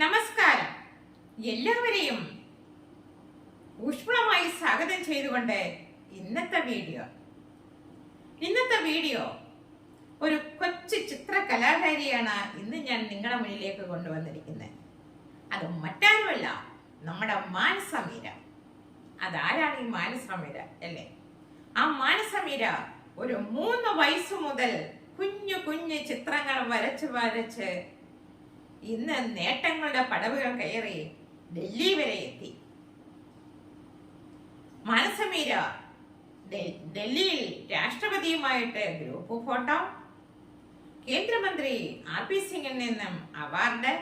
നമസ്കാരം. എല്ലാവരെയും ഊഷ്മളമായി സ്വാഗതം ചെയ്തുകൊണ്ട് ഇന്നത്തെ വീഡിയോ. ഇന്നത്തെ വീഡിയോ ഒരു കൊച്ചു ചിത്ര കലാകാരിയാണ് ഇന്ന് ഞാൻ നിങ്ങളുടെ മുന്നിലേക്ക് കൊണ്ടുവന്നിരിക്കുന്നത്. അത് മറ്റാരുമല്ല നമ്മുടെ മാനസമീര. അതാരാണ് ഈ മാനസമീര അല്ലേ? ആ മാനസമീര ഒരു മൂന്ന് വയസ്സ് മുതൽ കുഞ്ഞു കുഞ്ഞു ചിത്രങ്ങൾ വരച്ച് വരച്ച് ഇന്ന് നേട്ടങ്ങളുടെ പടവുകൾ കയറി ഡൽഹി വരെ എത്തി. മനസമീര ഡൽഹിയിൽ രാഷ്ട്രപതിയുമായിട്ട് ഗ്രൂപ്പ് ഫോട്ടോ. കേന്ദ്രമന്ത്രി ആർ പി സിംഗിൽ നിന്നും അവാർഡ്.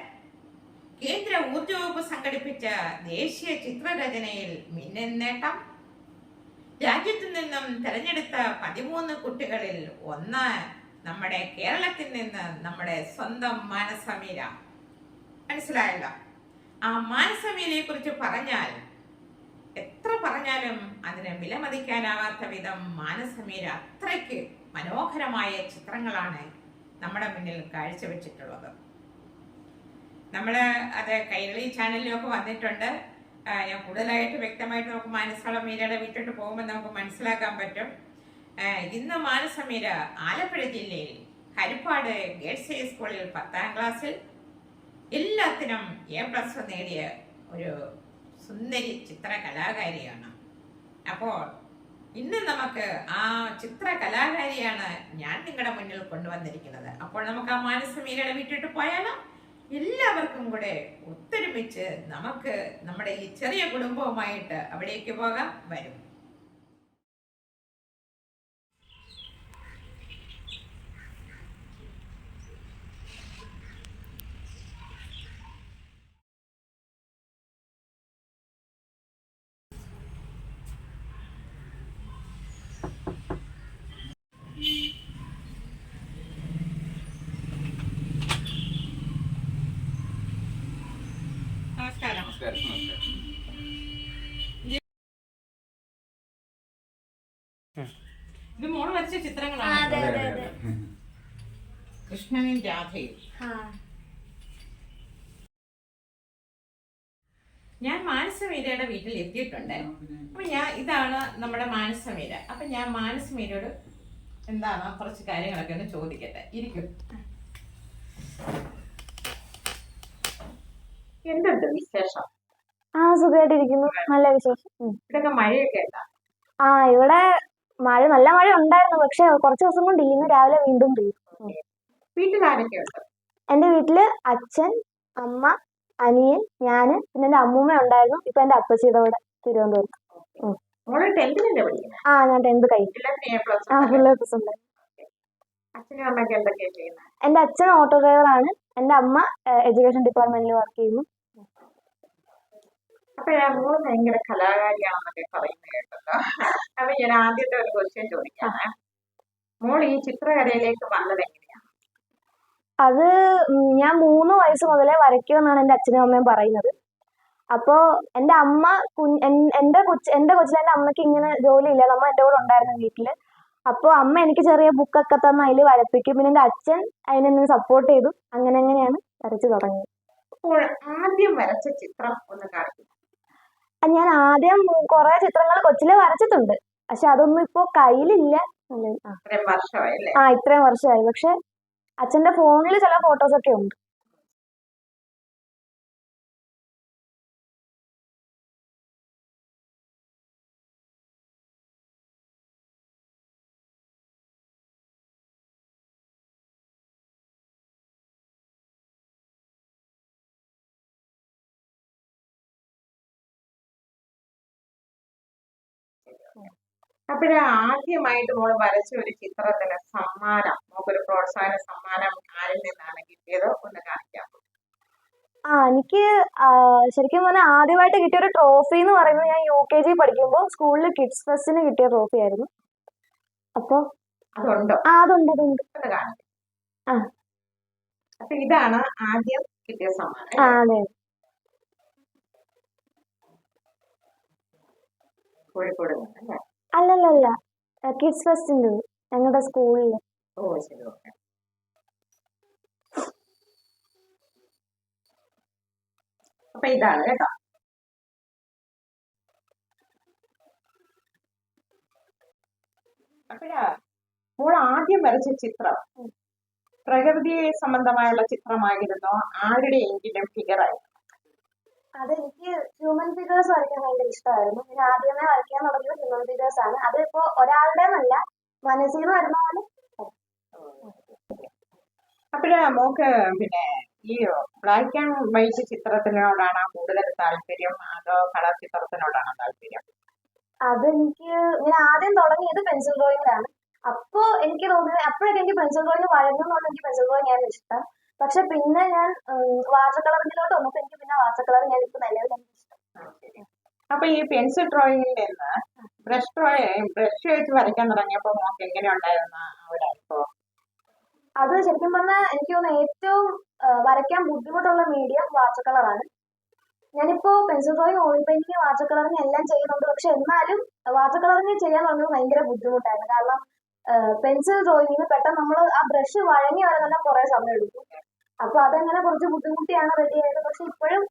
കേന്ദ്ര ഊർജ വകുപ്പ് സംഘടിപ്പിച്ച ദേശീയ ചിത്രരചനയിൽ മിന്നൽ നേട്ടം. രാജ്യത്തു നിന്നും തെരഞ്ഞെടുത്ത പതിമൂന്ന് കുട്ടികളിൽ ഒന്ന് നമ്മുടെ കേരളത്തിൽ നിന്ന് നമ്മുടെ സ്വന്തം മാനസമീര. മനസ്സിലായല്ലോ? ആ മാനസമീരയെ കുറിച്ച് പറഞ്ഞാൽ എത്ര പറഞ്ഞാലും അതിനെ വിലമതിക്കാനാവാത്ത വിധം മാനസമീര അത്രയ്ക്ക് മനോഹരമായ ചിത്രങ്ങളാണ് നമ്മുടെ മുന്നിൽ കാഴ്ചവെച്ചിട്ടുള്ളത്. നമ്മൾ അത് കൈരളി ചാനലിലൊക്കെ വന്നിട്ടുണ്ട്. ഞാൻ കൂടുതലായിട്ട് വ്യക്തമായിട്ട് നമുക്ക് മാനസള മീരയുടെ വിട്ടിട്ട് പോകുമ്പോൾ നമുക്ക് മനസ്സിലാക്കാൻ പറ്റും. ഇന്ന് മാനസമീര ആലപ്പുഴ ജില്ലയിൽ ഹരിപ്പാട് ഗേൾസ് ഹൈ സ്കൂളിൽ പത്താം ക്ലാസ്സിൽ എല്ലാത്തിനും എ പ്ലസ് നേടിയ ഒരു സുന്ദരി ചിത്ര കലാകാരിയാണ് അപ്പോൾ ഇന്ന് നമുക്ക് ആ ചിത്ര കലാകാരിയാണ് ഞാൻ നിങ്ങളുടെ മുന്നിൽ കൊണ്ടുവന്നിരിക്കുന്നത്. അപ്പോൾ നമുക്ക് ആ മാനസമീരയുടെ വിട്ടിട്ട് പോയാലോ? എല്ലാവർക്കും കൂടെ ഒത്തൊരുമിച്ച് നമുക്ക് നമ്മുടെ ഈ ചെറിയ കുടുംബവുമായിട്ട് അവിടേക്ക് പോകാം വരും നമസ്കാരം നമസ്കാരം നമസ്കാരം ആ, ചിത്രങ്ങളാണ്. അതെ, അതെ, അതെ, അതെ, അതെ. കൃഷ്ണനും രാധയും. ആ, ഞാൻ മാനസമീരയുടെ വീട്ടിൽ എത്തിയിട്ടുണ്ട്. അപ്പൊ ഞാൻ ഇതാണ് നമ്മുടെ മാനസമീര അപ്പൊ ഞാൻ മാനസമീരയോട് എന്താണ് കുറച്ച് കാര്യങ്ങളൊക്കെ ഒന്ന് ചോദിക്കട്ടെ. ഇരിക്കും. എന്തുണ്ട് വിശേഷം? ആ സുഖമായിട്ടിരിക്കുന്നു നല്ല വിശേഷം. ഇതൊക്കെ മഴയൊക്കെ ഉണ്ടാ? ആ ഇവിടെ മഴ നല്ല മഴ ഉണ്ടായിരുന്നു. പക്ഷെ കുറച്ച് ദിവസം കൊണ്ട് ഇന്ന് രാവിലെ വീണ്ടും പെയ്യും എന്റെ വീട്ടിൽ അച്ഛൻ അമ്മ അനിയൻ ഞാൻ പിന്നെ എന്റെ അമ്മൂമ്മ ഉണ്ടായിരുന്നു. ഇപ്പൊ എന്റെ അപ്പച്ചിയുടെ കൂടെ തിരുവനന്തപുരത്ത്. ആ ഞാൻ ടെൻത്ത് കഴിഞ്ഞു. പ്ലസ് ആ ഫുൾ എപ്പിസ് ഉണ്ട്. എന്റെ അച്ഛൻ ഓട്ടോ ഡ്രൈവർ ആണ് എന്റെ അമ്മ എഡ്യൂക്കേഷൻ ഡിപ്പാർട്ട്മെന്റിൽ വർക്ക് ചെയ്യുന്നു. അപ്പൊ മോൾ ഭയങ്കര കലാകാരിയാണെന്നൊക്കെ പറയുന്നത് കേട്ടല്ലോ. അപ്പൊ ഞാൻ ആദ്യത്തെ ഒരു ക്വസ്റ്റ്യൻ ചോദിക്കാമേ മോൾ ഈ ചിത്രകലയിലേക്ക് വന്നത് എങ്ങനെയാണ് അത് ഞാൻ മൂന്ന് വയസ്സ് മുതലേ വരയ്ക്കുമെന്നാണ് എന്റെ അച്ഛനും അമ്മയും പറയുന്നത്. അപ്പോൾ എന്റെ അമ്മ കുഞ്ഞ് എൻ- എന്റെ കൊച്ച് എന്റെ കൊച്ചിൽ എന്റെ അമ്മയ്ക്ക് ഇങ്ങനെ ജോലിയില്ല. അമ്മ എന്റെ കൂടെ ഉണ്ടായിരുന്നു വീട്ടിൽ അപ്പോൾ അമ്മ എനിക്ക് ചെറിയ ബുക്കൊക്കെ തന്ന് അതിൽ വരപ്പിക്കും. പിന്നെ എന്റെ അച്ഛൻ അതിനെ സപ്പോർട്ട് ചെയ്തു. അങ്ങനെ അങ്ങനെയാണ് വരച്ചു തുടങ്ങിയത്. അപ്പോൾ ആദ്യം വരച്ച ചിത്രം ഒന്ന് കാണിക്കും. ഞാൻ ആദ്യം കുറെ ചിത്രങ്ങൾ കൊച്ചിൽ വരച്ചിട്ടുണ്ട്. പക്ഷെ അതൊന്നും ഇപ്പോ കയ്യിലില്ല. ആ ഇത്രയും വർഷമായി പക്ഷെ അച്ഛന്റെ ഫോണിൽ ചില ഫോട്ടോസ് ഒക്കെ ഉണ്ട്. അപ്പോഴേ ആദ്യമായിട്ട് മോൾ വരച്ച ഒരു ചിത്രത്തിന് സമ്മാനം മോക്കൊരു പ്രോത്സാഹന സമ്മാനം ആരിൽ നിന്നാണ് കിട്ടിയത്? ഒന്ന് കാണിക്കാം. ആ എനിക്ക് ശരിക്കും പറഞ്ഞാൽ ആദ്യമായിട്ട് കിട്ടിയ ഒരു ട്രോഫി എന്ന് പറയുന്നത് ഞാൻ യു കെ ജി പഠിക്കുമ്പോൾ സ്കൂളിൽ കിഡ്സ് ഫെസ്റ്റിന് കിട്ടിയ ട്രോഫി ആയിരുന്നു. അതുണ്ടോ? ആ അതുണ്ട് അതുണ്ട്. ആ. അപ്പൊ ഇതാണ് ആദ്യം കിട്ടിയ സമ്മാനം ആ അതെ. കോഴിക്കോട് അല്ലേ? അല്ലല്ലല്ല. കിഡ്സ് ഫെസ്റ്റിന്റെ ഞങ്ങളുടെ സ്കൂളിൽ ഓ ശരി ഓക്കെ. അപ്പൊ ഇതാണ് കേട്ടോ. അപ്പോഴാ മോൾ ആദ്യം വരച്ച ചിത്രം. പ്രകൃതി സംബന്ധമായുള്ള ചിത്രമായിരുന്നോ. ആരുടെയെങ്കിലും ഫിഗറായി അതെനിക്ക് ഹ്യൂമൻ ഫിഗേഴ്സ് വരയ്ക്കാൻ ഭയങ്കര ഇഷ്ടമായിരുന്നു. ഞാൻ ആദ്യമേ വരയ്ക്കാൻ തുടങ്ങിയത് ഹ്യൂമൻ ഫിഗേഴ്സ് ആണ്. അതിപ്പോ ഒരാളുടെ എന്നല്ല മനസ്സിൽ നിന്ന് വരുന്ന പോലെ അപ്പോഴേ മോക്ക് പിന്നെ ഈ ബ്ലാക്ക് ആൻഡ് വൈറ്റ് ചിത്രത്തിനോടാണ് കൂടുതൽ താല്പര്യം? അതോ കളർ ചിത്രത്തിനോടാണോ താല്പര്യം? അതെനിക്ക് ഞാൻ ആദ്യം തുടങ്ങിയത് പെൻസിൽ ഡ്രോയിങ്ങിലാണ് അപ്പോ എനിക്ക് തോന്നുന്നത് അപ്പോഴൊക്കെ എനിക്ക് പെൻസിൽ ഡ്രോയിങ് വഴങ്ങുന്നതുകൊണ്ട് എനിക്ക് പെൻസിൽ ഡ്രോയിങ് ആണ് ഇഷ്ടം. പക്ഷെ പിന്നെ ഞാൻ വാട്ടർ കളറിങ്ങിലോട്ട് വന്നപ്പോ എനിക്ക് പിന്നെ വാട്ടർ കളർ ഞാൻ ഇപ്പൊ നിലവിൽ ഇഷ്ടം. അപ്പൊ ഈ പെൻസിൽ ഡ്രോയിങ്ങിൽ നിന്ന് ബ്രഷ് ഡ്രോയിങ് ബ്രഷ് വെച്ച് വരയ്ക്കാൻ തുടങ്ങിയപ്പോ നമുക്ക് എങ്ങനെ ഉണ്ടായിരുന്ന ഒരു അനുഭവം അത് ശരിക്കും പറഞ്ഞാൽ എനിക്ക് തോന്നുന്നു ഏറ്റവും വരയ്ക്കാൻ ബുദ്ധിമുട്ടുള്ള മീഡിയം വാട്ടർ കളറാണ് ഞാനിപ്പോ pencil drawing oil painting water colouring എല്ലാം ചെയ്യുന്നുണ്ട്. പക്ഷെ എന്നാലും വാട്ടർ കളറിങ് ചെയ്യാൻ തുടങ്ങിയത് ഭയങ്കര ബുദ്ധിമുട്ടായിരുന്നു. കാരണം പെൻസിൽ ഡ്രോയിങ്ങിന് പെട്ടെന്ന് നമ്മൾ ആ ബ്രഷ് വഴങ്ങി വരാൻ തന്നെ കുറെ സമയം എടുക്കും അപ്പൊ അതങ്ങനെ കുറച്ച് ബുദ്ധിമുട്ടിയാണ് റെഡി ആയത്. പക്ഷെ ഇപ്പോഴും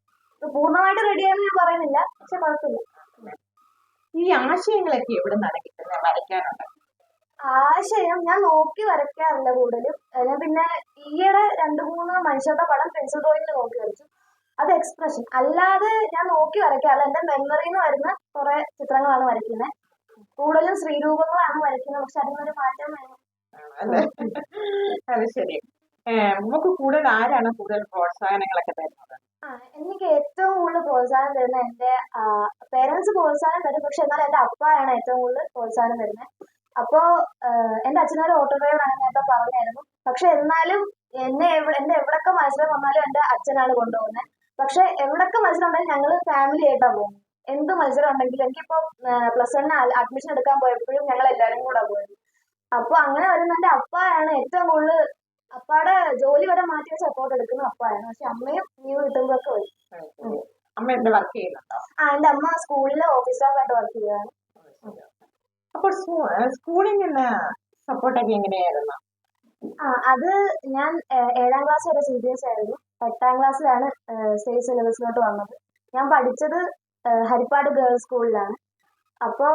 പൂർണമായിട്ട് റെഡി ആയെന്ന് ഞാൻ പറയുന്നില്ല. പക്ഷെ കുഴപ്പമില്ല. ഈ ആശയങ്ങളൊക്കെ എവിടെ നിന്നാണ് കിട്ടുന്നത് വരയ്ക്കാനുണ്ട്. ആശയം ഞാൻ നോക്കി വരയ്ക്കാറില്ല കൂടുതലും. ഞാൻ പിന്നെ ഈയിടെ രണ്ട് മൂന്ന് മനുഷ്യരുടെ പടം പെൻസിൽ ഡ്രോയിങ്ങിൽ നോക്കി വരച്ചു. അത് എക്സ്പ്രഷൻ അല്ലാതെ ഞാൻ നോക്കി വരയ്ക്കാറില്ല. എന്റെ മെമ്മറിയിൽ നിന്ന് വരുന്ന കുറെ ചിത്രങ്ങളാണ് വരയ്ക്കുന്നത് കൂടുതലും ശ്രീരൂപങ്ങളാണ് വരയ്ക്കുന്നത് പക്ഷെ അതിനൊരു മാറ്റം അത് ശരി നമുക്ക് കൂടുതൽ ആരാണ് കൂടുതൽ പ്രോത്സാഹനങ്ങളൊക്കെ തരുന്നത്? എനിക്ക് ഏറ്റവും കൂടുതൽ പ്രോത്സാഹനം തരുന്ന എന്റെ പേരൻസ് പ്രോത്സാഹനം തരും. പക്ഷെ എന്നാൽ എന്റെ അപ്പയാണ് ഏറ്റവും കൂടുതൽ പ്രോത്സാഹനം തരുന്നത്. അപ്പോ എന്റെ അച്ഛനൊരു ഓട്ടോ ഡ്രൈവറാണ് നേരത്തെ പറഞ്ഞായിരുന്നു. പക്ഷെ എന്നാലും എന്നെ എവിടെ എന്റെ എവിടൊക്കെ മത്സരം വന്നാലും എന്റെ അച്ഛനാണ് കൊണ്ടുപോകുന്നത്. പക്ഷെ എവിടൊക്കെ മത്സരം ഉണ്ടെങ്കിലും ഞങ്ങൾ ഫാമിലി ആയിട്ടാണ് പോകുന്നത്. എന്ത് മത്സരം ഉണ്ടെങ്കിലും എനിക്കിപ്പോ പ്ലസ് വണ്ണിന് അഡ്മിഷൻ എടുക്കാൻ പോയപ്പോഴും ഞങ്ങൾ എല്ലാവരും കൂടെ പോയത്. അപ്പൊ അങ്ങനെ വരുന്ന എന്റെ അപ്പയാണ് ഏറ്റവും കൂടുതൽ അപ്പാടെ ജോലി വരെ മാറ്റി വെച്ച് സപ്പോർട്ട് എടുക്കുന്ന അപ്പായാണ് പക്ഷെ അമ്മയും ലീവ് കിട്ടുമ്പോഴൊക്കെ വരും. അമ്മ എന്ത് വർക്ക് ചെയ്യുന്നുണ്ടോ? ആ എന്റെ അമ്മ സ്കൂളിലെ ഓഫീസറായിട്ട് വർക്ക് ചെയ്യുകയാണ്. അപ്പൊ സ്കൂളിൽ നിന്ന് സപ്പോർട്ടൊക്കെ എങ്ങനെയായിരുന്നു? ആ അത് ഞാൻ ഏഴാം ക്ലാസ് വരെ സി ബി എസ് ആയിരുന്നു. എട്ടാം ക്ലാസ്സിലാണ് സ്റ്റേറ്റ് സിലബസിലോട്ട് വന്നത്. ഞാൻ പഠിച്ചത് ഹരിപ്പാട് ഗേൾസ് സ്കൂളിലാണ് അപ്പോൾ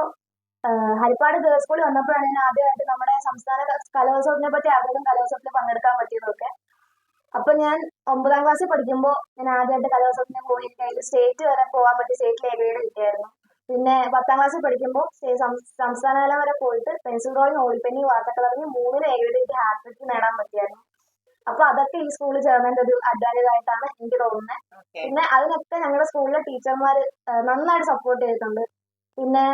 ഹരിപ്പാട് ഗേൾസ് സ്കൂളിൽ വന്നപ്പോഴാണ് ഞാൻ ആദ്യമായിട്ട് നമ്മുടെ സംസ്ഥാന കലോത്സവത്തിനെ പറ്റി അറിഞ്ഞതും കലോത്സവത്തിൽ പങ്കെടുക്കാൻ പറ്റിയതൊക്കെ. അപ്പൊ ഞാൻ ഒമ്പതാം ക്ലാസ്സിൽ പഠിക്കുമ്പോൾ ഞാൻ ആദ്യമായിട്ട് കലോത്സവത്തിന് പോയി എനിക്ക് സ്റ്റേറ്റ് വരെ പോകാൻ പറ്റി സ്റ്റേറ്റിൽ എ ഗ്രേഡ് കിട്ടിയായിരുന്നു. പിന്നെ പത്താം ക്ലാസ്സിൽ പഠിക്കുമ്പോൾ സംസ്ഥാന തലം വരെ പോയിട്ട് pencil drawing oil painting water colouring മൂന്നിന് എ ഗ്രേഡ് എനിക്ക് ഹാട്രിക്ക് നേടാൻ പറ്റിയായിരുന്നു. അപ്പൊ അതൊക്കെ ഈ സ്കൂളിൽ ചേർന്നതിന്റെ ഒരു അഡ്വാന്റേജ് ആയിട്ടാണ് എനിക്ക് തോന്നുന്നത് പിന്നെ അതിനൊക്കെ ഞങ്ങളുടെ സ്കൂളിലെ ടീച്ചർമാർ നന്നായിട്ട് സപ്പോർട്ട് ചെയ്തിട്ടുണ്ട്. പിന്നെ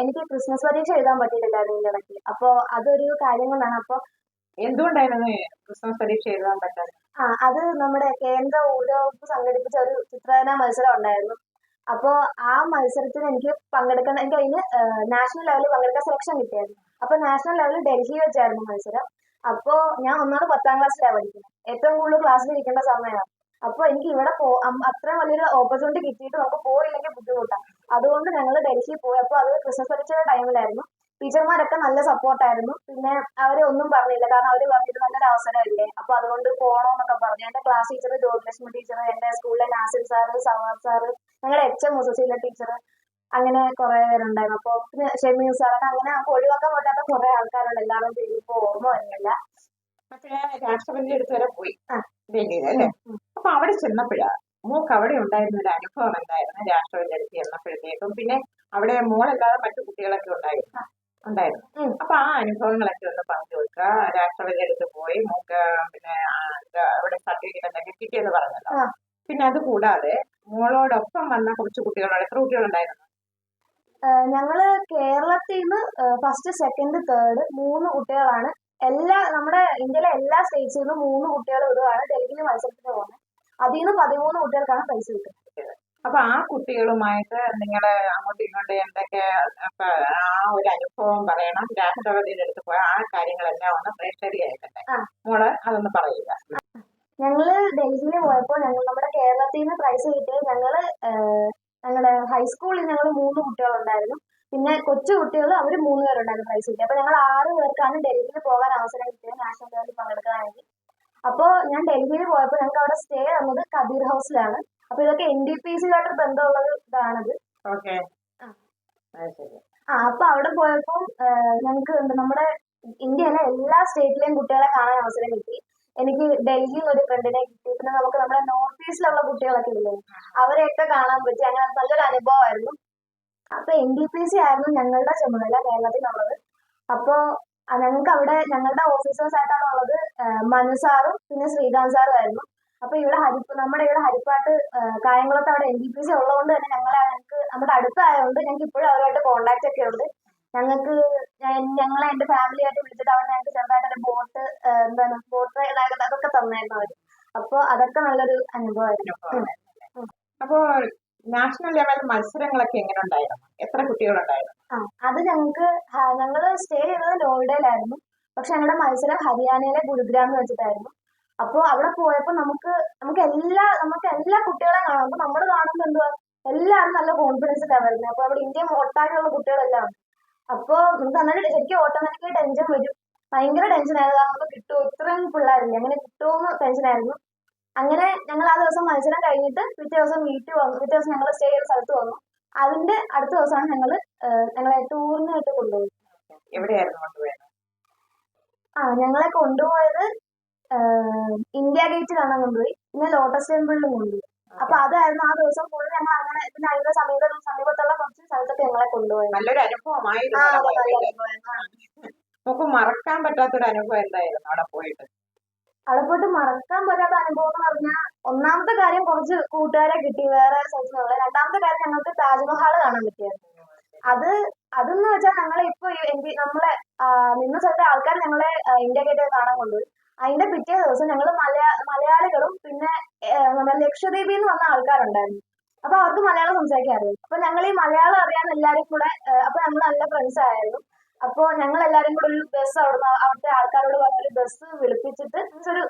എനിക്ക് ക്രിസ്മസ് പരീക്ഷ എഴുതാൻ പറ്റിയിട്ടില്ലായിരുന്നു ഇതിന്റെ ഇടയ്ക്ക്. അപ്പൊ അതൊരു കാര്യം കൊണ്ടാണ് അപ്പൊ എന്തുകൊണ്ടായിരുന്നു ക്രിസ്മസ് പരീക്ഷ എഴുതാൻ പറ്റാതെ ആ അത് നമ്മുടെ കേന്ദ്ര ഊർജ വകുപ്പ് സംഘടിപ്പിച്ച ഒരു ചിത്രരചനാ മത്സരം ഉണ്ടായിരുന്നു. അപ്പോ ആ മത്സരത്തിന് എനിക്ക് പങ്കെടുക്കണം എനിക്ക് അതിന് നാഷണൽ ലെവലിൽ പങ്കെടുക്കാൻ സെലക്ഷൻ കിട്ടിയായിരുന്നു. അപ്പൊ നാഷണൽ ലെവലിൽ ഡൽഹി വെച്ചായിരുന്നു മത്സരം. അപ്പോ ഞാൻ ഒന്നാമത് പത്താം ക്ലാസ്സിലാണ് പഠിക്കുന്നത്. ഏറ്റവും കൂടുതൽ ക്ലാസ്സിൽ ഇരിക്കേണ്ട സമയമാണ്. അപ്പൊ എനിക്ക് ഇവിടെ പോ അത്രയും വലിയൊരു ഓപ്പർച്യൂണിറ്റി കിട്ടിയിട്ട് നമുക്ക് പോയില്ലെങ്കിൽ ബുദ്ധിമുട്ടാണ്. അതുകൊണ്ട് ഞങ്ങൾ ഡൽഹി പോയി. അപ്പോൾ അത് ക്രിസ്മസ് പരീക്ഷയുടെ ടൈമിലായിരുന്നു ടീച്ചർമാരൊക്കെ നല്ല സപ്പോർട്ടായിരുന്നു പിന്നെ അവരെ ഒന്നും പറഞ്ഞില്ല. കാരണം അവർ പറഞ്ഞിട്ട് നല്ലൊരു അവസരമല്ലേ. അപ്പൊ അതുകൊണ്ട് പോകണമെന്നൊക്കെ പറഞ്ഞു. എന്റെ ക്ലാസ് ടീച്ചർ ജ്യോതിലക്ഷ്മി ടീച്ചർ എന്റെ സ്കൂളിലെ നാസിർ സാറ് സവാദ് സാറ് ഞങ്ങളുടെ എച്ച് എം മുസീല ടീച്ചർ അങ്ങനെ കുറെ പേരുണ്ടായിരുന്നു. അപ്പോൾ പിന്നെ ഷെമീർ സാറൊക്കെ അങ്ങനെ ഒഴിവാക്കാൻ പറ്റാത്ത കുറെ ആൾക്കാരുണ്ട് എല്ലാവരും പേര് ഇപ്പൊ ഓർമ്മ വരുന്നില്ല അപ്പോഴേ രാഷ്ട്രപതി അടുത്ത് വരെ പോയി. ഡൽഹിയിൽ അല്ലേ. അപ്പൊ അവിടെ ചെന്നപ്പോഴാ മോക്ക് അവിടെ ഉണ്ടായിരുന്ന ഒരു അനുഭവം എന്തായിരുന്നു? രാഷ്ട്രപതി അടുത്ത് ചെന്നപ്പോഴത്തേക്കും. പിന്നെ അവിടെ മോളല്ലാതെ മറ്റു കുട്ടികളൊക്കെ ഉണ്ടായിരുന്നു? ഉണ്ടായിരുന്നു. അപ്പൊ ആ അനുഭവങ്ങളൊക്കെ ഒന്ന് പറഞ്ഞു കൊടുക്കുക രാഷ്ട്രപതി അടുത്ത് പോയി മോക്ക് പിന്നെ അവിടെ സർട്ടിഫിക്കറ്റ് എന്തൊക്കെ കിട്ടിയെന്ന് പറഞ്ഞല്ലോ. പിന്നെ അത് കൂടാതെ മോളോടൊപ്പം വന്ന കുറച്ച് കുട്ടികളോട് എത്ര കുട്ടികളുണ്ടായിരുന്നു? ഞങ്ങൾ കേരളത്തിൽ നിന്ന് ഫസ്റ്റ് സെക്കൻഡ് തേർഡ് മൂന്ന് കുട്ടികളാണ്. എല്ലാ നമ്മുടെ ഇന്ത്യയിലെ എല്ലാ സ്റ്റേറ്റ്സിൽ നിന്നും മൂന്ന് കുട്ടികൾ വിടുകയാണ് ഡൽഹിയിൽ മത്സരത്തിന് പോകുന്നത്. അതിൽ നിന്ന് പതിമൂന്ന് കുട്ടികൾക്കാണ് പൈസ കിട്ടുന്നത്. അപ്പൊ ആ കുട്ടികളുമായിട്ട് നിങ്ങൾ അങ്ങോട്ടും ഇങ്ങോട്ടും എന്തൊക്കെ ആ ഒരു അനുഭവം പറയണം. രാഷ്ട്രപതിയുടെ അടുത്ത് പോയ ആ കാര്യങ്ങളെല്ലാം ഒന്ന് പ്രേക്ഷകരിയായിട്ടെ. മോൾ അതൊന്ന് പറയുക. ഞങ്ങൾ ഡൽഹിയിൽ പോയപ്പോൾ ഞങ്ങൾ നമ്മുടെ കേരളത്തിൽ നിന്ന് പ്രൈസ് കിട്ടിയത് ഞങ്ങൾ ഞങ്ങളുടെ ഹൈസ്കൂളിൽ ഞങ്ങൾ മൂന്ന് കുട്ടികളുണ്ടായിരുന്നു. പിന്നെ കൊച്ചു കുട്ടികൾ അവർ മൂന്ന് പേരുണ്ടായിരുന്നു പ്രൈസ് കിട്ടിയത്. അപ്പൊ ഞങ്ങൾ ആറ് പേർക്കാണ് ഡൽഹിയിൽ പോകാൻ അവസരം കിട്ടിയത്. നാഷണൽ ലെവലിൽ പങ്കെടുക്കാൻ അപ്പോ ഞാൻ ഡൽഹിയിൽ പോയപ്പോൾ ഞങ്ങൾക്ക് അവിടെ സ്റ്റേ തന്നത് കബീർ ഹൗസിലാണ് അപ്പൊ ഇതൊക്കെ എൻ ഡി പി സിയുമായിട്ട് ബന്ധമുള്ളത് ഇതാണത്. ആ. അപ്പൊ അവിടെ പോയപ്പോൾ ഞങ്ങൾക്ക് നമ്മുടെ ഇന്ത്യയിലെ എല്ലാ സ്റ്റേറ്റിലെയും കുട്ടികളെ കാണാൻ അവസരം കിട്ടി. എനിക്ക് ഡൽഹിയിൽ ഒരു ഫ്രണ്ടിനെ കിട്ടി. പിന്നെ നമുക്ക് നമ്മുടെ നോർത്ത് ഈസ്റ്റിലുള്ള കുട്ടികളൊക്കെ ഇല്ലേ? അവരെയൊക്കെ കാണാൻ പറ്റി. അങ്ങനെ നല്ലൊരു അനുഭവമായിരുന്നു. അപ്പൊ എൻ ഡി പി സി ആയിരുന്നു ഞങ്ങളുടെ ചുമതല കേരളത്തിലുള്ളത്. അപ്പോ ഞങ്ങൾക്ക് അവിടെ ഞങ്ങളുടെ ഓഫീസേഴ്സ് ആയിട്ടാണ് ഉള്ളത്. ആ, മനു സാറും പിന്നെ ശ്രീകാന്ത് സാറും ആയിരുന്നു. അപ്പൊ ഇവിടെ ഹരിപ്പ് നമ്മുടെ ഇവിടെ ഹരിപ്പാട്ട് ആ, കായംകുളത്ത് അവിടെ എൻ ഡി പി സി ഉള്ളതുകൊണ്ട് തന്നെ ഞങ്ങളെ ഞങ്ങൾക്ക് നമ്മുടെ അടുത്തായതുകൊണ്ട് ഞങ്ങൾക്ക് ഇപ്പോഴും അവരുമായിട്ട് കോണ്ടാക്ട് ഒക്കെ ഉണ്ട്. ഞങ്ങൾക്ക് ഞങ്ങളെ എന്റെ ഫാമിലി ആയിട്ട് വിളിച്ചിട്ട് അവിടെ ഞങ്ങൾക്ക് ചെറുതായിട്ടൊരു ബോട്ട് എന്താണ് ബോട്ട് അതൊക്കെ തന്നായിരുന്നു അവർ. അപ്പൊ അതൊക്കെ നല്ലൊരു അനുഭവമായിരുന്നു. ഉം. നാഷണൽ ലെവൽ മത്സരങ്ങളൊക്കെ എങ്ങനെ ഉണ്ടായിരുന്നു എത്ര കുട്ടികളുണ്ടായിരുന്നു? അത് ഞങ്ങൾക്ക് ഞങ്ങൾ സ്റ്റേ ചെയ്തത് നോയിഡയിലായിരുന്നു പക്ഷെ ഞങ്ങളുടെ മത്സരം ഹരിയാനയിലെ ഗുരുഗ്രാമിൽ വെച്ചിട്ടായിരുന്നു. അപ്പോൾ അവിടെ പോയപ്പോൾ നമുക്ക് നമുക്ക് എല്ലാ നമുക്ക് എല്ലാ കുട്ടികളെ കാണാം. അപ്പൊ നമ്മൾ കാണുമ്പോൾ എന്തുവാ? എല്ലാവരും നല്ല കോൺഫിഡൻസിലാണ് വരുന്നത് അപ്പോൾ അവിടെ ഇന്ത്യ ഒട്ടാകെയുള്ള കുട്ടികളെല്ലാം അപ്പോൾ നമുക്ക് അന്നേരം ശരിക്കും ഓട്ടോമാറ്റിക്കലി ടെൻഷൻ വരും. ഭയങ്കര കാരണം നമുക്ക് കിട്ടുമോ ഇത്രയും പിള്ളേരില്ല? അങ്ങനെ കിട്ടുമോ എന്ന് ടെൻഷനായിരുന്നു അങ്ങനെ ഞങ്ങൾ ആ ദിവസം മത്സരം കഴിഞ്ഞിട്ട് പിറ്റേ ദിവസം വീട്ടിൽ വന്നു. പിറ്റേ ദിവസം ഞങ്ങൾ സ്റ്റേ ചെയ്ത സ്ഥലത്ത് വന്നു. അതിന്റെ അടുത്ത ദിവസമാണ് ഞങ്ങൾ ഞങ്ങളെ ടൂറിനായിട്ട് കൊണ്ടുപോയി എവിടെയായിരുന്നു കൊണ്ടുപോയത്? ആ ഞങ്ങളെ കൊണ്ടുപോയത് ഇന്ത്യ ഗേറ്റിലാണ് കൊണ്ടുപോയി പിന്നെ ലോട്ടസ് ടെമ്പിളിലും കൊണ്ടുപോയി. അപ്പൊ അതായിരുന്നു ആ ദിവസം ഫുൾ ഞങ്ങൾ അങ്ങനെ പിന്നെ അതിന്റെ സമീപ സമീപത്തുള്ള കുറച്ച് സ്ഥലത്തൊക്കെ ഞങ്ങളെ കൊണ്ടുപോയി നല്ലൊരു. അനുഭവമായിരുന്നു. നമുക്ക് മറക്കാൻ പറ്റാത്തൊരു അനുഭവം എന്തായിരുന്നു അവിടെ പോയിട്ട്? അവിടെ പോയിട്ട് മറക്കാൻ പറ്റാത്ത അനുഭവം എന്ന് പറഞ്ഞാൽ ഒന്നാമത്തെ കാര്യം കുറച്ച് കൂട്ടുകാരെ കിട്ടി വേറെ സ്ഥലത്തുനിന്നുള്ള രണ്ടാമത്തെ കാര്യം ഞങ്ങൾക്ക് താജ്മഹൽ കാണാൻ പറ്റിയായിരുന്നു അത് അതെന്ന് വെച്ചാൽ ഞങ്ങളെ ഇപ്പൊ നമ്മളെ നിന്ന സ്ഥലത്തെ ആൾക്കാർ ഞങ്ങളെ ഇന്ത്യ ഗേറ്റ് കാണാൻ കൊണ്ടുപോയി. അതിന്റെ പിറ്റേ ദിവസം ഞങ്ങൾ മലയാ മലയാളികളും പിന്നെ നമ്മുടെ ലക്ഷദ്വീപിൽ നിന്ന് വന്ന ആൾക്കാരുണ്ടായിരുന്നു. അപ്പൊ അവർക്ക് മലയാളം സംസാരിക്കാൻ അറിയാം. അപ്പൊ ഞങ്ങൾ ഈ മലയാളം അറിയാൻ എല്ലാവരും കൂടെ അപ്പൊ നമ്മൾ നല്ല ഫ്രണ്ട്സ് ആയിരുന്നു. അപ്പൊ ഞങ്ങൾ എല്ലാരും കൂടെ ഒരു ബസ് അവിടുന്ന് അവിടുത്തെ ആൾക്കാരോട് പറഞ്ഞ ഒരു ബസ് വിളിപ്പിച്ചിട്ട് മീൻസ് ഒരു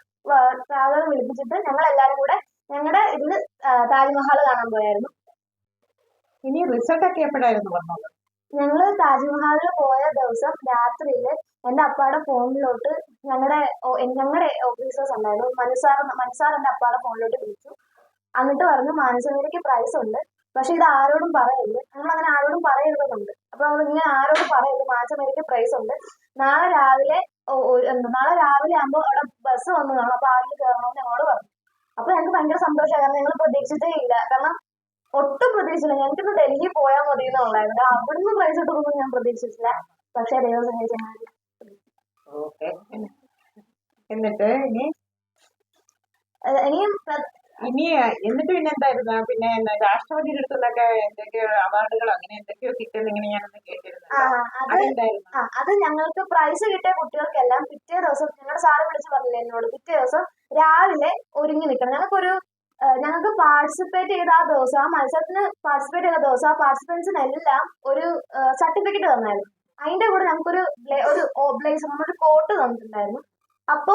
ട്രാവലർ വിളിപ്പിച്ചിട്ട് ഞങ്ങൾ എല്ലാരും കൂടെ ഞങ്ങളുടെ ഇന്ന് താജ്മഹൽ കാണാൻ പോയായിരുന്നു. ഇനി റിസൾട്ട് ഒക്കെ എപ്പോഴായിരുന്നു വന്നത്? ഞങ്ങൾ താജ്മഹലിൽ പോയ ദിവസം രാത്രിയിൽ എന്റെ അപ്പാടെ ഫോണിലോട്ട് ഞങ്ങളുടെ ഞങ്ങളുടെ ഓഫീസേഴ്സ് ഉണ്ടായിരുന്നു. മനുസാർ മനുസാർ എന്റെ അപ്പാടെ ഫോണിലോട്ട് വിളിച്ചു. എന്നിട്ട് പറഞ്ഞു മാനസമേരിക്ക് പ്രൈസ് ഉണ്ട്. പക്ഷെ ഇത് ആരോടും പറയരുത്. നമ്മൾ അങ്ങനെ ആരോടും പറയരുതെന്നുണ്ട്. അപ്പൊ നമ്മൾ ഇങ്ങനെ ആരോടും പറയരുത്. മാനസമേരിക്ക് പ്രൈസ് ഉണ്ട്. നാളെ രാവിലെ നാളെ രാവിലെ ആകുമ്പോൾ അവിടെ ബസ് വന്നു. കാണും അപ്പൊ ആരും കയറണമെന്ന് ഞങ്ങളോട് പറഞ്ഞു. അപ്പൊ ഞങ്ങൾക്ക് ഭയങ്കര സന്തോഷമായി. കാരണം ഞങ്ങൾ പ്രതീക്ഷിച്ചേ ഇല്ല കാരണം ഒട്ടും പ്രതീക്ഷിച്ചില്ല. ഞങ്ങൾക്ക് ഡൽഹി പോയാൽ മതി എന്നുള്ളായിരുന്നു അവിടുന്ന് പ്രൈസ് കിട്ടുമെന്ന് ഞാൻ പ്രതീക്ഷിച്ചില്ല. പക്ഷെ ദൈവം സഹായിച്ചു ഓക്കെ എന്നിട്ട് ഇനി? ഇനിയും ഇനി എന്നിട്ട് പിന്നെ എന്തായിരുന്നു? പിന്നെ രാഷ്ട്രപതിയുടെ അടുത്തുനിന്നൊക്കെ എന്തൊക്കെയോ അവാർഡുകളോ അങ്ങനെ എന്തൊക്കെയോ കിട്ടുന്ന ഇങ്ങനെ ഞാനൊന്ന് കേട്ടിരുന്നു. അത് അതെന്തായിരുന്നു? ആ അത് ഞങ്ങൾക്ക് പ്രൈസ് കിട്ടിയ കുട്ടികൾക്കെല്ലാം പിറ്റേ ദിവസം ഞങ്ങളുടെ സാറ് വിളിച്ച് പറഞ്ഞില്ലേ എന്നോട് പിറ്റേ ദിവസം രാവിലെ ഒരുങ്ങി നിൽക്കണം. ഞങ്ങൾക്കൊരു ഞങ്ങൾക്ക് പാർട്ടിസിപ്പേറ്റ് ചെയ്ത ആ ദിവസം ആ മത്സരത്തിന് പാർട്ടിസിപ്പേറ്റ് ചെയ്ത ദിവസം ആ പാർട്ടിസിപ്പൻസിനെല്ലാം ഒരു സർട്ടിഫിക്കറ്റ് തന്നായിരുന്നു. അതിന്റെ കൂടെ നമുക്കൊരു ഒരു ബ്ലേസർ നമ്മളൊരു കോട്ട് തന്നിട്ടുണ്ടായിരുന്നു. അപ്പോ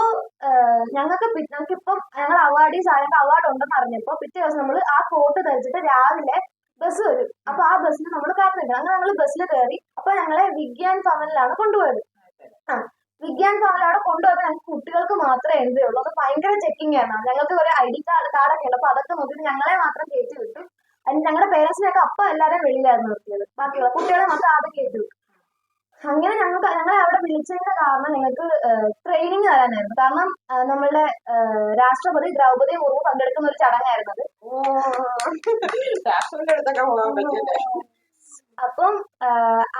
ഞങ്ങൾക്ക് ഞങ്ങൾക്കിപ്പം ഞങ്ങൾ അവാർഡീസ് ആയപ്പോൾ അവാർഡ് ഉണ്ടെന്ന് അറിഞ്ഞപ്പോൾ പിറ്റേ ദിവസം നമ്മൾ ആ കോട്ട് ധരിച്ചിട്ട് രാവിലെ ബസ് വരും. അപ്പൊ ആ ബസ്സിൽ നമ്മൾ കാത്തു അങ്ങനെ ഞങ്ങൾ ബസ്സിൽ കയറി അപ്പൊ ഞങ്ങളെ വിഗ്യാൻ ഭവനിലാണ് കൊണ്ടുപോയത്. ആ വിഗ്യാൻ ഭവനിൽ അവിടെ കൊണ്ടുപോയപ്പോൾ ഞങ്ങൾക്ക് കുട്ടികൾക്ക് മാത്രമേ ഉള്ളൂ. അത് ഭയങ്കര ചെക്കിംഗ് ആണ് ഞങ്ങൾക്ക് ഒരു ഐ ഡി കാർഡ് കാർഡൊക്കെ ഉണ്ട്. അപ്പൊ അതൊക്കെ നോക്കിയിട്ട് ഞങ്ങളെ മാത്രം കയറ്റി വിട്ടു. ഞങ്ങളുടെ പേരൻസിനെയൊക്കെ അപ്പം എല്ലാവരും വെളിയിലായിരുന്നു നിർത്തിയത് ബാക്കിയുള്ള കുട്ടികളെ മാത്രം ആദ്യം കയറ്റി വിട്ടു. അങ്ങനെ ഞങ്ങൾക്ക് ഞങ്ങളെ അവിടെ വിളിച്ചതിന്റെ കാരണം ഞങ്ങൾക്ക് ട്രെയിനിങ് തരാനായിരുന്നു. കാരണം നമ്മളുടെ രാഷ്ട്രപതി ദ്രൗപദി മുർമു പങ്കെടുക്കുന്ന ഒരു ചടങ്ങായിരുന്നത് അപ്പം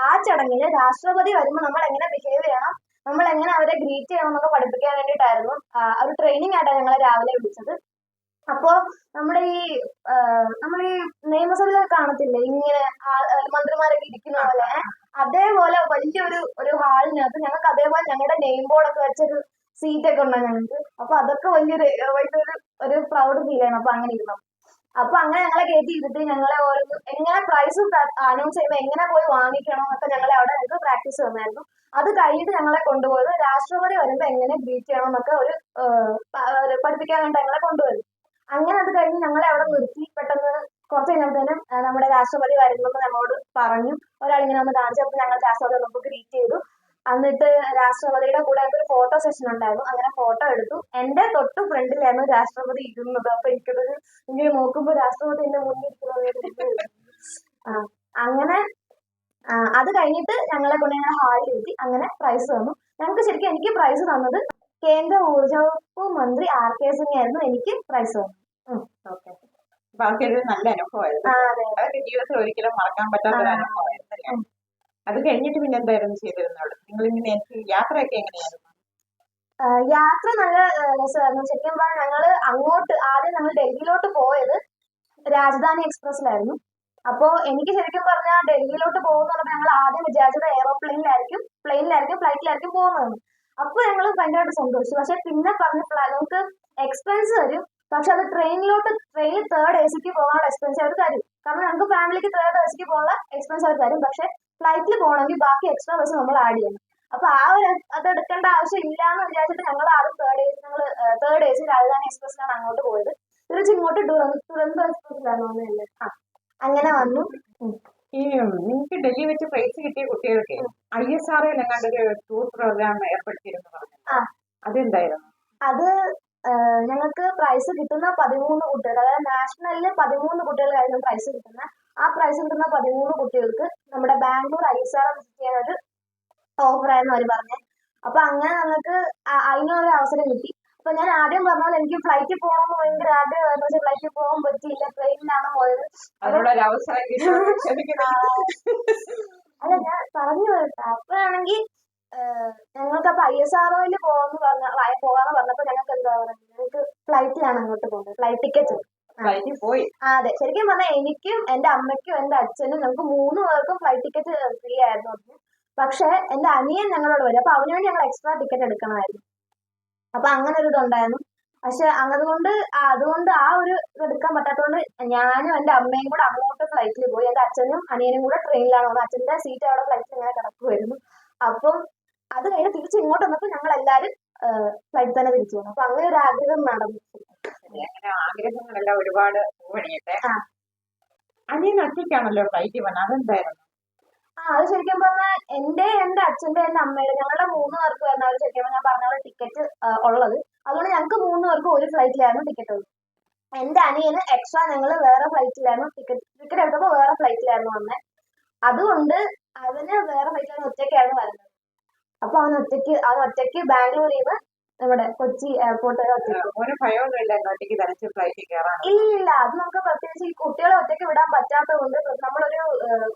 ആ ചടങ്ങിൽ രാഷ്ട്രപതി വരുമ്പോൾ നമ്മൾ എങ്ങനെ ബിഹേവ് ചെയ്യണം നമ്മൾ എങ്ങനെ അവരെ ഗ്രീറ്റ് ചെയ്യണം എന്നൊക്കെ പഠിപ്പിക്കാൻ വേണ്ടിയിട്ടായിരുന്നു ഒരു ട്രെയിനിങ് ആയിട്ടാണ് ഞങ്ങളെ രാവിലെ വിളിച്ചത്. അപ്പോ നമ്മുടെ ഈ നമ്മൾ ഈ നിയമസഭയിലൊക്കെ കാണത്തില്ലേ? ഇങ്ങനെ മന്ത്രിമാരൊക്കെ ഇരിക്കുന്ന പോലെ? അതേപോലെ വലിയൊരു ഒരു ഹാളിനകത്ത് ഞങ്ങൾക്ക് അതേപോലെ ഞങ്ങളുടെ നെയിം ബോർഡൊക്കെ വെച്ചൊരു സീറ്റ് ഒക്കെ ഉണ്ടോ ഞങ്ങൾക്ക്. അപ്പൊ അതൊക്കെ വലിയൊരു വലിയൊരു ഒരു പ്രൗഡ് ഫീൽ ആണ്. അപ്പൊ അങ്ങനെ ഇരുന്നു. അപ്പൊ അങ്ങനെ ഞങ്ങളെ കയറ്റി ഇരുത്തി ഞങ്ങളെ ഓരോ എങ്ങനെ പ്രൈസ് അനൗൺസ് ചെയ്യുമ്പോൾ എങ്ങനെ പോയി വാങ്ങിക്കണം എന്നൊക്കെ ഞങ്ങളെ അവിടെ ഞങ്ങൾക്ക് പ്രാക്ടീസ് തന്നായിരുന്നു. അത് കഴിഞ്ഞിട്ട് ഞങ്ങളെ കൊണ്ടുപോയത് രാഷ്ട്രപതി വരുമ്പോൾ എങ്ങനെ ഗ്രീറ്റ് ചെയ്യണം എന്നൊക്കെ ഒരു പഠിപ്പിക്കാൻ വേണ്ടി ഞങ്ങളെ കൊണ്ടുപോയി അങ്ങനെ അത് കഴിഞ്ഞ് ഞങ്ങളെ അവിടെ നിർത്തി. പെട്ടെന്ന് കുറച്ച് കഴിഞ്ഞപ്പോഴത്തേനും നമ്മുടെ രാഷ്ട്രപതി വരുന്നെന്ന് നമ്മളോട് പറഞ്ഞു. ഒരാളിങ്ങനെ ഒന്ന് കാണിച്ചപ്പോൾ ഞങ്ങൾ രാഷ്ട്രപതി നമുക്ക് ഗ്രീറ്റ് ചെയ്തു. എന്നിട്ട് രാഷ്ട്രപതിയുടെ കൂടെ ഒരു ഫോട്ടോ സെഷൻ ഉണ്ടായിരുന്നു. അങ്ങനെ ഫോട്ടോ എടുത്തു. എന്റെ തൊട്ട് ഫ്രണ്ടിലായിരുന്നു രാഷ്ട്രപതി ഇരുന്നത്. അപ്പൊ എനിക്കതൊരു ഇങ്ങനെ നോക്കുമ്പോൾ രാഷ്ട്രപതി എന്റെ മുന്നിൽ അങ്ങനെ അത് കഴിഞ്ഞിട്ട് ഞങ്ങളെ കൊണ്ട് ഞങ്ങളെ ഹാളിൽ ഇരുത്തി അങ്ങനെ പ്രൈസ് തന്നു. ഞങ്ങൾക്ക് ശരിക്കും എനിക്ക് പ്രൈസ് തന്നത് കേന്ദ്ര ഊർജ വകുപ്പ് മന്ത്രി ആർ കെ സിംഗ് ആയിരുന്നു. എനിക്ക് പ്രൈസ് തന്നു ഓക്കെ അപ്പൊ നല്ല അനുഭവമായിരുന്നു. അതൊക്കെ ജീവിതത്തിൽ ഒരിക്കലും മറക്കാൻ പറ്റാത്ത ഒരു ആ. അനുഭവമായിരുന്നു അല്ലേ? അത് കഴിഞ്ഞിട്ട് പിന്നെ എന്തായിരുന്നു ചെയ്തിരുന്നത്? നിങ്ങൾ ഇങ്ങനെ എനിക്ക് യാത്രയൊക്കെ എങ്ങനെയായിരുന്നു? യാത്ര നല്ല രസമായിരുന്നു. ശരിക്കും പറഞ്ഞാൽ ഞങ്ങൾ അങ്ങോട്ട് ആദ്യം നമ്മൾ ഡൽഹിയിലോട്ട് പോയത് രാജധാനി എക്സ്പ്രസ്സിലായിരുന്നു. അപ്പോ എനിക്ക് ശരിക്കും പറഞ്ഞാൽ ഡൽഹിയിലോട്ട് പോകുന്ന പറഞ്ഞാൽ ഞങ്ങൾ ആദ്യം വിചാരിച്ചത് എയറോപ്ലെയിനിലായിരിക്കും പ്ലെയിനിലായിരിക്കും ഫ്ലൈറ്റിലായിരിക്കും പോകുന്നതെന്ന്. അപ്പൊ ഞങ്ങൾ ഭയങ്കരമായിട്ട് സന്തോഷിച്ചു. പക്ഷെ പിന്നെ പറഞ്ഞ നമുക്ക് എക്സ്പെൻസ് തരും പക്ഷെ അത് ട്രെയിനിലോട്ട് ട്രെയിനിൽ തേർഡ് എ സിക്ക് പോകാനുള്ള എക്സ്പെൻസ് അവർ തരും കാരണം നമുക്ക് ഫാമിലിക്ക് തേർഡ് എ സിക്ക് പോകാനുള്ള എക്സ്പെൻസ് അവർ തരും പക്ഷെ ഫ്ലൈറ്റിൽ പോകണമെങ്കിൽ ബാക്കി എക്സ്ട്രാ ബസ് നമ്മൾ ആഡ് ചെയ്യണം. അപ്പൊ ആ ഒരു അത് എടുക്കേണ്ട ആവശ്യം ഇല്ല എന്ന് വിചാരിച്ചിട്ട് ഞങ്ങൾ ആദ്യം തേർഡ് എ സി ഞങ്ങൾ തേർഡ് എ സി രാജധാനി എക്സ്പ്രസ്സിലാണ് അങ്ങോട്ട് പോയത്. തിരിച്ച് ഇങ്ങോട്ട് ദുരന്ത എക്സ്പ്രസ്സിലാണ് വന്നത് ആ അങ്ങനെ വന്നു. നിങ്ങൾക്ക് ഡൽഹി വെച്ച് പ്രൈസ് കിട്ടിയ കുട്ടികൾക്ക് ഐ എസ് ആർ എങ്ങാണ്ട് ഒരു ടൂർ പ്രോഗ്രാം ഏർപ്പെടുത്തിയിരുന്നു പറഞ്ഞു. അതെന്തായിരുന്നു? അത് ഞങ്ങൾക്ക് പ്രൈസ് കിട്ടുന്ന പതിമൂന്ന് കുട്ടികൾ അതായത് നാഷണലിൽ പതിമൂന്ന് കുട്ടികൾക്കായിരുന്നു പ്രൈസ് കിട്ടുന്നത്. ആ പ്രൈസ് കിട്ടുന്ന പതിമൂന്ന് കുട്ടികൾക്ക് നമ്മുടെ Bangalore I S R visit ചെയ്യാൻ ഒരു ഓഫർ ആയിരുന്നു അവർ പറഞ്ഞത്. അപ്പൊ അങ്ങനെ ഞങ്ങൾക്ക് ആ- അതിനൊരു അവസരം കിട്ടി. അപ്പൊ ഞാൻ ആദ്യം പറഞ്ഞാൽ പോലെ എനിക്ക് ഫ്ലൈറ്റിൽ പോകണമെന്ന് ഭയങ്കര ആഗ്രഹമായിരുന്നു. പക്ഷെ ഫ്ലൈറ്റിൽ പോകാൻ പറ്റിയില്ല ട്രെയിനിലാണ് പോയത്. അല്ല ഞാൻ പറഞ്ഞു അപ്പോഴാണെങ്കിൽ ഞങ്ങൾക്ക് അപ്പൊ ഐ എസ് ആർ ഒയിൽ പോകാന്ന് പറഞ്ഞ പോകാന്ന് പറഞ്ഞപ്പോ ഞങ്ങൾക്ക് എന്താ പറയുക ഞങ്ങൾക്ക് ഫ്ലൈറ്റിലാണ് അങ്ങോട്ട് പോകുന്നത് ഫ്ലൈറ്റ് ടിക്കറ്റ് ഫ്ലൈറ്റിൽ പോയി. ആ അതെ. ശരിക്കും പറഞ്ഞാൽ എനിക്കും എന്റെ അമ്മയ്ക്കും എന്റെ അച്ഛനും ഞങ്ങൾക്ക് മൂന്ന് പേർക്കും ഫ്ലൈറ്റ് ടിക്കറ്റ് ഫ്രീ ആയിരുന്നു. പക്ഷെ എന്റെ അനിയൻ ഞങ്ങളോട് വരും. അപ്പൊ അവന് വേണ്ടി ഞങ്ങൾ എക്സ്ട്രാ ടിക്കറ്റ് എടുക്കണമായിരുന്നു. അപ്പൊ അങ്ങനെ ഒരു ഇതുണ്ടായിരുന്നു. പക്ഷെ അതുകൊണ്ട് ആ- അതുകൊണ്ട് ആ ഒരു ഇത് എടുക്കാൻ പറ്റാത്തതുകൊണ്ട് ഞാനും എന്റെ അമ്മയും കൂടെ അങ്ങോട്ട് ഫ്ലൈറ്റിൽ പോയി. എന്റെ അച്ഛനും അനിയനും കൂടെ ട്രെയിനിലാണ് പോകുന്നത് അച്ഛന്റെ സീറ്റ് അവിടെ ഫ്ലൈറ്റിൽ ഇങ്ങനെ കിടക്കുമായിരുന്നു അപ്പം അത് കഴിഞ്ഞ് തിരിച്ച് ഇങ്ങോട്ട് വന്നപ്പോൾ ഞങ്ങൾ എല്ലാവരും ഫ്ലൈറ്റ് തന്നെ തിരിച്ചു വന്നു. അപ്പൊ അങ്ങനെ ഒരു ആഗ്രഹം നടന്നു. ആഗ്രഹങ്ങളെല്ലാം ഒരുപാട് പണിയട്ടെ ആ. അനിയൻ ഒറ്റയ്ക്കാണല്ലോ ഫ്ലൈറ്റ് വന്നത് അതെന്തായിരുന്നു? ആ അത് ശരിക്കും പറഞ്ഞാൽ എന്റെ എന്റെ അച്ഛന്റെ എന്റെ അമ്മയുടെ ഞങ്ങളുടെ മൂന്ന് പേർക്ക് വരുന്ന ഒരു ശരിക്കും ഞാൻ പറഞ്ഞ ടിക്കറ്റ് ഉള്ളത്. അതുകൊണ്ട് ഞങ്ങൾക്ക് മൂന്ന് പേർക്ക് ഒരു ഫ്ലൈറ്റിലായിരുന്നു ടിക്കറ്റ് ഉള്ളത്. എന്റെ അനിയന് എക്സ്ട്രാ ഞങ്ങൾ വേറെ ഫ്ലൈറ്റിലായിരുന്നു ടിക്കറ്റ് ടിക്കറ്റ് എടുത്തപ്പോൾ വേറെ ഫ്ലൈറ്റിലായിരുന്നു വന്നേ. അതുകൊണ്ട് അവന് വേറെ ഫ്ലൈറ്റിലാണ് ഒറ്റയ്ക്കായിരുന്നു വരുന്നത്. അപ്പൊ അവൻ ഒറ്റയ്ക്ക് അവൻ ഒറ്റയ്ക്ക് ബാംഗ്ലൂരിൽ നിന്ന് നമ്മുടെ കൊച്ചി എയർപോർട്ട് വരെ ഇല്ലില്ല അത് നമുക്ക് പ്രത്യേകിച്ച് ഈ കുട്ടികളെ ഒറ്റയ്ക്ക് വിടാൻ പറ്റാത്തത് കൊണ്ട് നമ്മളൊരു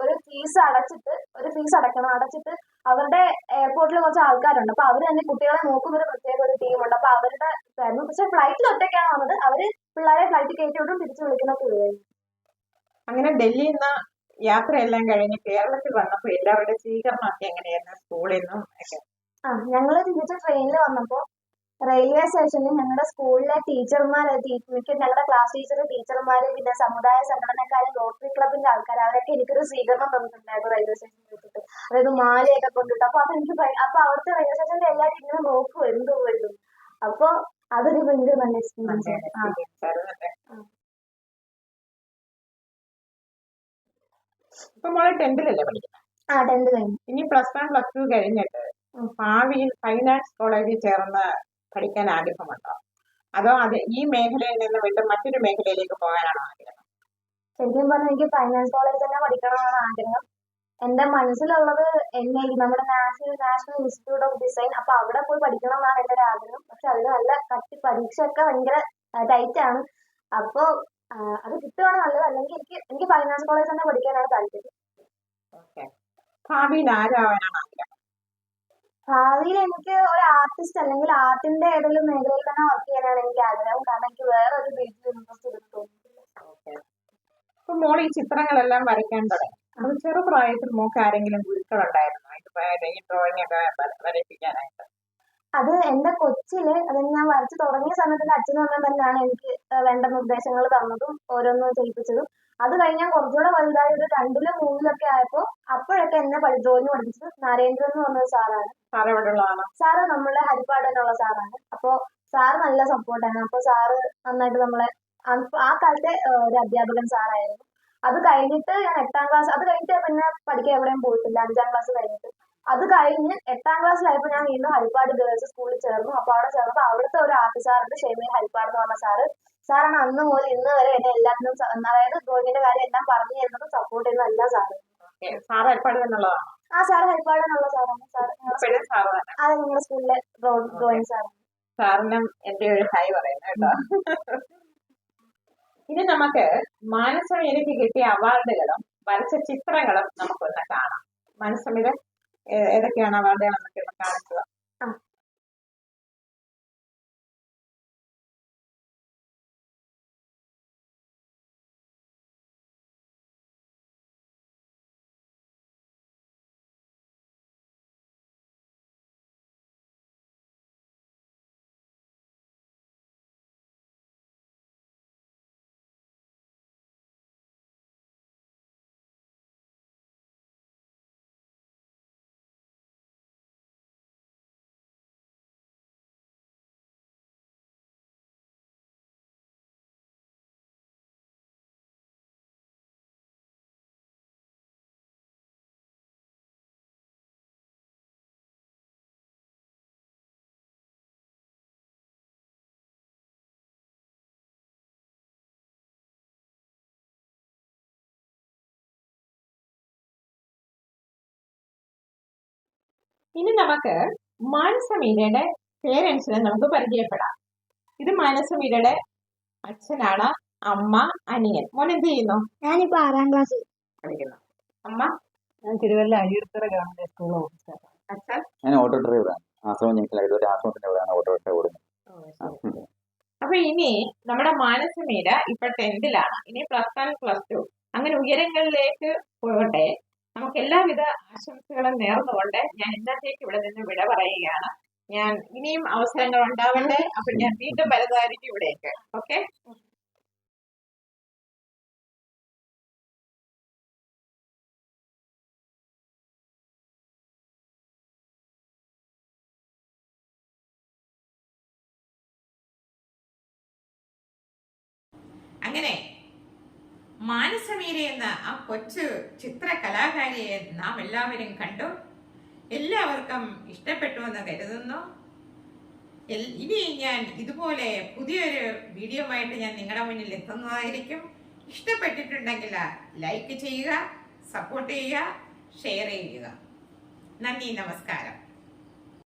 ഒരു ഫീസ് അടച്ചിട്ട് ഒരു ഫീസ് അടക്കണം. അടച്ചിട്ട് അവരുടെ എയർപോർട്ടിൽ കുറച്ച് ആൾക്കാരുണ്ട്. അപ്പൊ അവർ തന്നെ കുട്ടികളെ നോക്കുന്ന ഒരു പ്രത്യേക ഒരു ടീമുണ്ട് അപ്പൊ അവരുടെ ഇതായിരുന്നു പക്ഷെ ഫ്ലൈറ്റിൽ ഒറ്റയ്ക്കാണ് വന്നത്. അവർ പിള്ളേരെ ഫ്ലൈറ്റിൽ കയറ്റി വിടും തിരിച്ചു വിളിക്കുന്ന അങ്ങനെ ഡൽഹിയിൽ നിന്ന് യാത്രയെല്ലാം കഴിഞ്ഞ് കേരളത്തിൽ വന്നപ്പോൾ എല്ലാവരുടെ സ്വീകരണമൊക്കെ എങ്ങനെയായിരുന്നു? സ്കൂളിൽ നിന്നും ഒക്കെ? ആ ഞങ്ങൾ തിരിച്ച് ട്രെയിനിൽ വന്നപ്പോ റെയിൽവേ സ്റ്റേഷനിൽ ഞങ്ങളുടെ സ്കൂളിലെ ടീച്ചർമാർ മിക്ക ഞങ്ങളുടെ ക്ലാസ് ടീച്ചർ ടീച്ചർമാര് പിന്നെ സമുദായ സംഘടനക്കാരും റോട്ടറി ക്ലബിന്റെ ആൾക്കാർ അവരൊക്കെ എനിക്കൊരു സ്വീകരണം തന്നിട്ടുണ്ടായിരുന്നു റെയിൽവേ സ്റ്റേഷനിൽ വെച്ചിട്ട്. അതായത് മാലയൊക്കെ കൊണ്ടിട്ട്. അപ്പൊ അതെനിക്ക് അപ്പൊ അവിടുത്തെ റെയിൽവേ സ്റ്റേഷനിൽ എല്ലാവരും ഇങ്ങനെ നോക്കും എന്തോ വരുന്നു അപ്പൊ അതൊരു ഭയങ്കര നല്ല എക്സ്പീരിയൻസ് ആയിരുന്നു. ഇപ്പൊ മോളെ ടെൻത്തിലല്ലേ പഠിക്കുന്നത് ആ ടെൻത്ത് കഴിഞ്ഞു. ഇനി പ്ലസ് വൺ പ്ലസ് ടു കഴിഞ്ഞിട്ട് ഭാവിയിൽ ഫൈൻ ആർട്സ് കോളേജിൽ ചേർന്ന് പഠിക്കാൻ ആഗ്രഹമുണ്ടോ? അതോ അത് ഈ മേഖലയിൽ നിന്ന് വിട്ട് മറ്റൊരു മേഖലയിലേക്ക് പോകാനാണോ ആഗ്രഹം? ശരിക്കും പറഞ്ഞാൽ എനിക്ക് ഫൈനാൻസ് കോളേജ് തന്നെ പഠിക്കണമെന്നാണ് ആഗ്രഹം. എന്റെ മനസ്സിലുള്ളത് എന്നെ നമ്മുടെ national national institute of design അപ്പൊ അവിടെ പോയി പഠിക്കണം എന്നാണ് എന്റെ ഒരു ആഗ്രഹം പക്ഷെ അതിന് നല്ല കട്ടി പരീക്ഷ ഒക്കെ ഭയങ്കര ടൈറ്റ് ആണ് അപ്പോ അത് കിട്ടുവാണ് നല്ലത്. അല്ലെങ്കിൽ എനിക്ക് എനിക്ക് ഫൈനാൻസ് കോളേജ് തന്നെ പഠിക്കാനാണ് താല്പര്യം. ഭാവിയിൽ ആരാവാനാണ് ആഗ്രഹം ഭാവിയിൽ എനിക്ക് ഒരു ആർട്ടിസ്റ്റ് അല്ലെങ്കിൽ ആർട്ടിന്റെ ഏതെങ്കിലും മേഖലയിൽ തന്നെ വർക്ക് ചെയ്യാനാണ് എനിക്ക് ആഗ്രഹം. കാരണം എനിക്ക് വേറെ ഒരു ഫീൽഡിൽ ഇൻട്രസ്റ്റ് ഇല്ലെന്ന് തോന്നുന്നില്ല. ഓക്കെ. മോൾ ഈ ചിത്രങ്ങളെല്ലാം വരയ്ക്കാൻ തുടങ്ങി. അത് ചെറുപ്രായത്തിൽ മോക്ക് ആരെങ്കിലും ഗുരുക്കളുണ്ടായിരുന്നു? ഇത് ഈ ഡ്രോയിങ് ഒക്കെ വര- വരയ്പ്പിക്കാനായിട്ട്? അത് എന്റെ കൊച്ചിൽ അത് ഞാൻ വരച്ചു തുടങ്ങിയ സമയത്ത് എന്റെ അച്ഛനും അമ്മയും തന്നെയാണ് എനിക്ക് വേണ്ട നിർദ്ദേശങ്ങൾ തന്നതും ഓരോന്നും ചെയ്യിപ്പിച്ചതും. അത് കഴിഞ്ഞ് ഞാൻ കുറച്ചുകൂടെ വലുതായി ഒരു രണ്ടിലും മൂന്നിലൊക്കെ ആയപ്പോ അപ്പോഴൊക്കെ എന്നെ പഠി ഡ്രോയിങ് പഠിപ്പിച്ചത് നരേന്ദ്രൻ എന്ന് പറഞ്ഞ സാറാണ്. സാറ് നമ്മളെ ഹരിപ്പാടിനുള്ള സാറാണ്. അപ്പോ സാറ് നല്ല സപ്പോർട്ടാണ്. അപ്പൊ സാറ് നന്നായിട്ട് നമ്മളെ ആ കാലത്തെ ഒരു അധ്യാപകൻ സാറായിരുന്നു. അത് കഴിഞ്ഞിട്ട് ഞാൻ എട്ടാം ക്ലാസ് അത് കഴിഞ്ഞിട്ട് പിന്നെ പഠിക്കാൻ എവിടെയും പോയിട്ടില്ല. അഞ്ചാം ക്ലാസ് കഴിഞ്ഞിട്ട്. അത് കഴിഞ്ഞ് എട്ടാം ക്ലാസ്സിലായപ്പോൾ ഞാൻ വീണ്ടും ഹരിപ്പാട് ഗേൾസ് സ്കൂളിൽ ചേർന്നു. അപ്പൊ അവിടെ ചേർന്നപ്പോൾ അവിടുത്തെ ഒരു ആർട്ട് സാറിന്റെ ഷെമീർ ഹരിപ്പാട് എന്ന് പറഞ്ഞ സാറ് സാറാണ് അന്ന് മുതൽ ഇന്ന് വരെ എന്നെ എല്ലാത്തിനും അതായത് ഡ്രോയിങ്ങിന്റെ കാര്യം എല്ലാം പറഞ്ഞു തരുന്നതും സപ്പോർട്ട് ചെയ്യുന്ന എല്ലാ സാറും ആ സാർ ഹരിപ്പാട് എന്നുള്ള സാറാണ് സാർ അത് നിങ്ങളുടെ സ്കൂളിലെ ഡ്രോയിങ് സാറാണ് സാറിനും എന്റെ ഒരു ഹായ് കേട്ടോ. ഇനി നമുക്ക് മാനസമീരയ്ക്ക് കിട്ടിയ അവാർഡുകളും വരച്ച ചിത്രങ്ങളും നമുക്കൊന്ന് കാണാം. മാനസമീര ഏ- ഏതൊക്കെയാണ് അവാർഡുകൾ എന്നൊക്കെ കാണിക്കുക ഇനി നമുക്ക് മാനസമീരയുടെ പേരൻസിനെ നമുക്ക് പരിചയപ്പെടാം. ഇത് മാനസമീരയുടെ അച്ഛനാണ് അമ്മ അനിയൻ. മോൻ എന്ത് ചെയ്യുന്നു? ഞാനിപ്പോ ആറാം ക്ലാസ് പഠിക്കുന്നു. അമ്മ? ഞാൻ തിരുവല്ല അഴിയർത്തറ ഗവൺമെന്റ് സ്കൂൾ ഓഫീസർ അച്ഛൻ? ഞാൻ ഓട്ടോ ഡ്രൈവറാണ് ആശ്രമം ആശ്രമത്തിന്റെ അവിടെയാണ് ഓട്ടോ ഓടുന്നത്. അപ്പൊ ഇനി നമ്മുടെ മാനസമീര ഇപ്പൊ ടെൻത്തിലാണ് ഇനി പ്ലസ് വൺ പ്ലസ് ടു അങ്ങനെ ഉയരങ്ങളിലേക്ക് പോകട്ടെ. നമുക്ക് എല്ലാവിധ ആശംസകളും നേർന്നുകൊണ്ട് ഞാൻ ഇന്നത്തേക്ക് ഇവിടെ നിന്ന് വിട പറയുകയാണ്. ഞാൻ ഇനിയും അവസരങ്ങൾ ഉണ്ടാവട്ടെ. അപ്പൊ ഞാൻ വീണ്ടും വരുന്നതായിരിക്കും ഇവിടേക്ക്. ഓക്കെ? അങ്ങനെ മാനസമീര എന്ന ആ കൊച്ചു ചിത്ര കലാകാരിയെ നാം എല്ലാവരും കണ്ടു. എല്ലാവർക്കും ഇഷ്ടപ്പെട്ടു എന്ന് കരുതുന്നു. ഇനി ഞാൻ ഇതുപോലെ പുതിയൊരു വീഡിയോ ആയിട്ട് ഞാൻ നിങ്ങളുടെ മുന്നിൽ എത്തുന്നതായിരിക്കും. ഇഷ്ടപ്പെട്ടിട്ടുണ്ടെങ്കിൽ ലൈക്ക് ചെയ്യുക സപ്പോർട്ട് ചെയ്യുക ഷെയർ ചെയ്യുക. നന്ദി നമസ്കാരം.